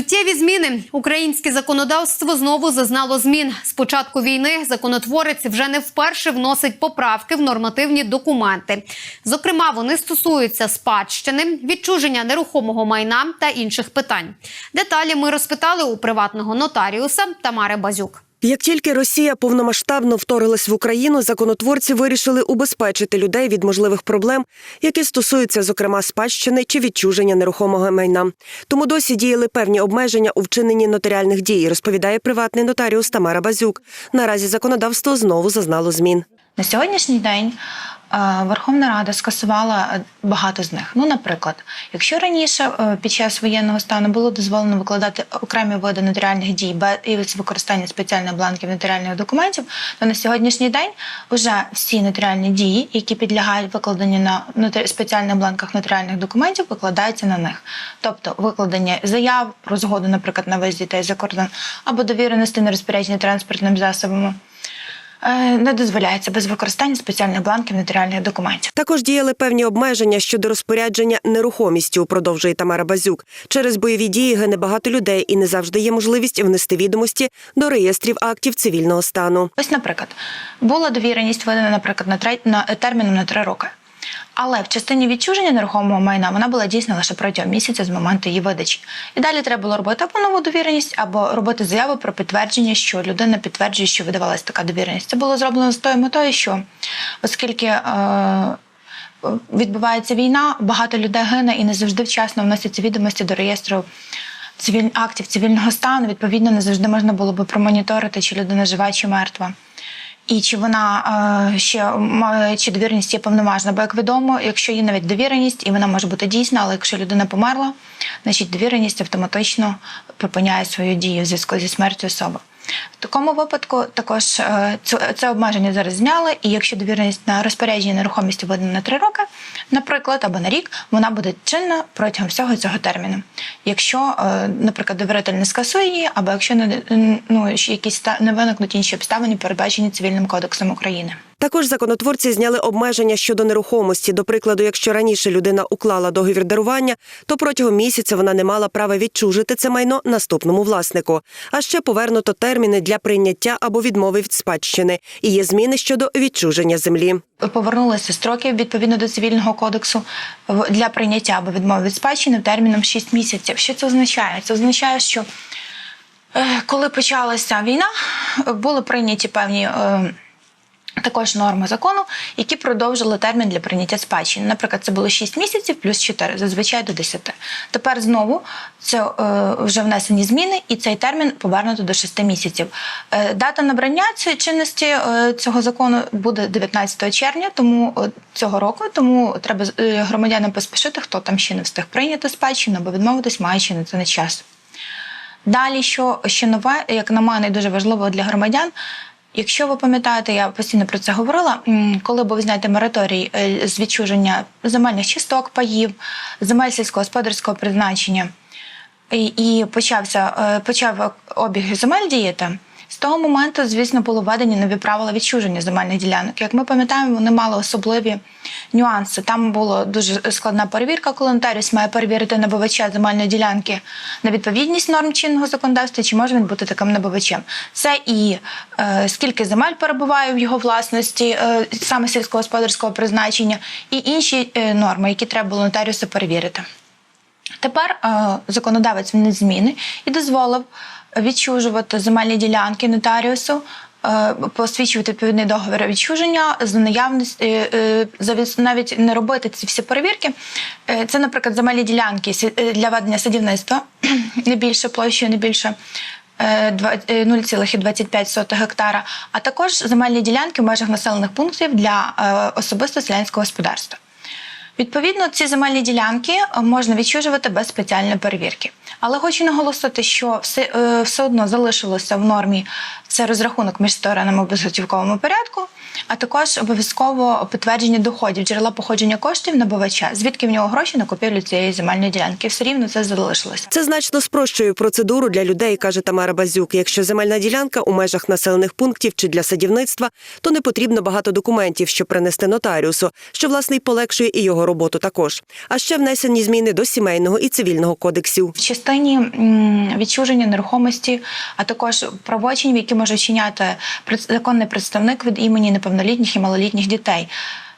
Суттєві зміни. Українське законодавство знову зазнало змін. З початку війни законотворець вже не вперше вносить поправки в нормативні документи. Зокрема, вони стосуються спадщини, відчуження нерухомого майна та інших питань. Деталі ми розпитали у приватного нотаріуса Тамари Базюк. Як тільки Росія повномасштабно вторглась в Україну, законотворці вирішили убезпечити людей від можливих проблем, які стосуються, зокрема, спадщини чи відчуження нерухомого майна. Тому досі діяли певні обмеження у вчиненні нотаріальних дій, розповідає приватний нотаріус Тамара Базюк. Наразі законодавство знову зазнало змін. На сьогоднішній день Верховна Рада скасувала е, багато з них. Ну, наприклад, якщо раніше е, під час воєнного стану було дозволено викладати окремі види нотаріальних дій без використання спеціальних бланків нотаріальних документів, то на сьогоднішній день вже всі нотаріальні дії, які підлягають викладенню на спеціальних бланках нотаріальних документів, викладаються на них. Тобто викладення заяв про згоду, наприклад, на виїзд дітей за кордон або довіреності на розпорядження транспортними засобами. Е, Не дозволяється без використання спеціальних бланків нотаріальних документів. Також діяли певні обмеження щодо розпорядження нерухомістю, продовжує Тамара Базюк. Через бойові дії гине багато людей і не завжди є можливість внести відомості до реєстрів актів цивільного стану. Ось, наприклад, була довіреність видана, наприклад, на терміном на три роки. Але в частині відчуження нерухомого майна вона була дійсна лише протягом місяця з моменту її видачі. І далі треба було робити або нову довіреність, або робити заяву про підтвердження, що людина підтверджує, що видавалася така довіреність. Це було зроблено з тою метою, що оскільки е, відбувається війна, багато людей гине і не завжди вчасно вносяться відомості до реєстру цивіль... актів цивільного стану. Відповідно, не завжди можна було би промоніторити, чи людина жива, чи мертва. І чи вона е, ще має чи довіреність є повноважна? Бо як відомо, якщо є навіть довіреність, і вона може бути дійсна, але якщо людина померла, значить довіреність автоматично припиняє свою дію в зв'язку зі смертю особи. В такому випадку також е, це, обмеження зараз зняли, і якщо довіреність на розпорядження нерухомості видана на три роки, наприклад, або на рік, вона буде чинна протягом всього цього терміну. Якщо, е, наприклад, довіритель не скасує її, або якщо не ну, якісь не виникнуть інші обставини, передбачені цивільним кодексом України. Також законотворці зняли обмеження щодо нерухомості. До прикладу, якщо раніше людина уклала договір дарування, то протягом місяця вона не мала права відчужити це майно наступному власнику. А ще повернуто терміни для прийняття або відмови від спадщини. І є зміни щодо відчуження землі. Повернулися строки відповідно до цивільного кодексу для прийняття або відмови від спадщини терміном 6 місяців. Що це означає? Це означає, що е, коли почалася війна, е, були прийняті певні. Також норми закону, які продовжили термін для прийняття спадщини. Наприклад, це було 6 місяців плюс 4, зазвичай до 10. Тепер знову це е, вже внесені зміни, і цей термін повернуто до 6 місяців. Е, дата набрання цієї чинності е, цього закону буде 19 червня, тому е, цього року. Тому треба е, громадянам поспішити, хто там ще не встиг прийняти спадщину або відмовитись, ще на це не час. Далі, що ще нове, як на мене, дуже важливо для громадян. Якщо ви пам'ятаєте, я постійно про це говорила. Коли був знятий мораторій е, з відчуження земельних чисток, паїв, земель сільськогосподарського призначення, і, і почався е, почав обіг земель діяти. З того моменту, звісно, було введені нові правила відчуження земельних ділянок. Як ми пам'ятаємо, вони мали особливі нюанси. Там була дуже складна перевірка, коли нотаріус має перевірити набувача земельної ділянки на відповідність норм чинного законодавства, чи може він бути таким набувачем. Це і е, скільки земель перебуває в його власності, е, саме сільськогосподарського призначення, і інші е, норми, які треба було нотаріусу перевірити. Тепер е, законодавець вніс зміни і дозволив відчужувати земельні ділянки нотаріусу, е, посвідчувати відповідний договір відчуження за наявність е, е, навіть не робити ці всі перевірки. Це, наприклад, земельні ділянки для ведення садівництва не більше площею, не більше. е, два- е, 0,25 гектара, а також земельні ділянки в межах населених пунктів для особисто селянського господарства. Відповідно, ці земельні ділянки е, можна відчужувати без спеціальної перевірки. Але хочу наголосити, що все, е, все одно залишилося в нормі це розрахунок між сторонами в безготівковому порядку. А також обов'язково підтвердження доходів, джерела походження коштів набувача, звідки в нього гроші на купівлю цієї земельної ділянки. Все рівно це залишилось. Це значно спрощує процедуру для людей, каже Тамара Базюк. Якщо земельна ділянка у межах населених пунктів чи для садівництва, то не потрібно багато документів, щоб принести нотаріусу, що власне й полегшує і його роботу також. А ще внесені зміни до сімейного і цивільного кодексів. В частині відчуження нерухомості, а також правочин, які може вчиняти пред- законний представник від імені неповнолітніх і малолітніх дітей.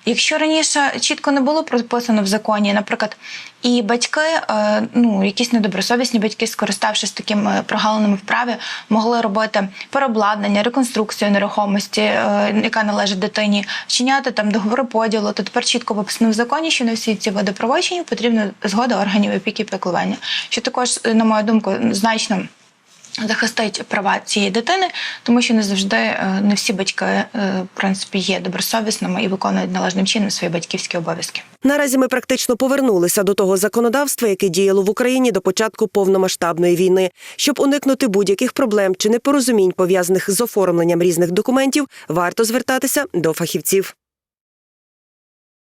Якщо раніше чітко не було прописано в законі, наприклад, і батьки, е, ну якісь недобросовісні батьки, скориставшись такими прогалинами в праві, могли робити переобладнання, реконструкцію нерухомості, е, яка належить дитині, вчиняти там договори поділу. То тепер чітко виписано в законі, що на всі ці види правочинів потрібна згода органів опіки і піклування, що також, е, на мою думку, значно захистить права цієї дитини, тому що не завжди е, не всі батьки е, в принципі є добросовісними і виконують належним чином свої батьківські обов'язки. Наразі ми практично повернулися до того законодавства, яке діяло в Україні до початку повномасштабної війни. Щоб уникнути будь-яких проблем чи непорозумінь пов'язаних з оформленням різних документів, варто звертатися до фахівців.